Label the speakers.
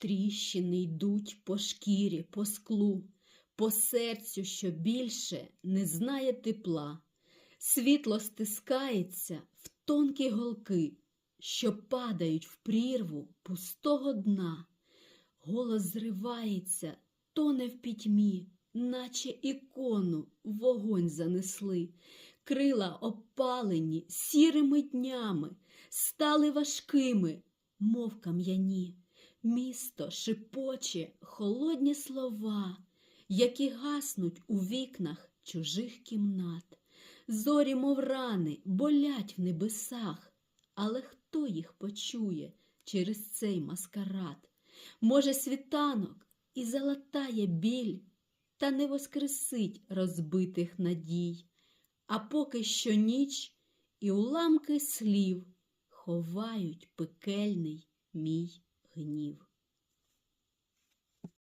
Speaker 1: Тріщини йдуть по шкірі, по склу, по серцю, що більше не знає тепла. Світло стискається в тонкі голки, що падають в прірву пустого дна. Голос зривається, тоне в пітьмі, наче ікону вогонь занесли. Крила опалені сірими днями, стали важкими, мов кам'яні. Місто шипоче холодні слова, які гаснуть у вікнах чужих кімнат. Зорі, мов рани, болять в небесах, але хто їх почує через цей маскарад? Може, світанок і залатає біль, та не воскресить розбитих надій. А поки що ніч і уламки слів ховають пекельний мій гнів.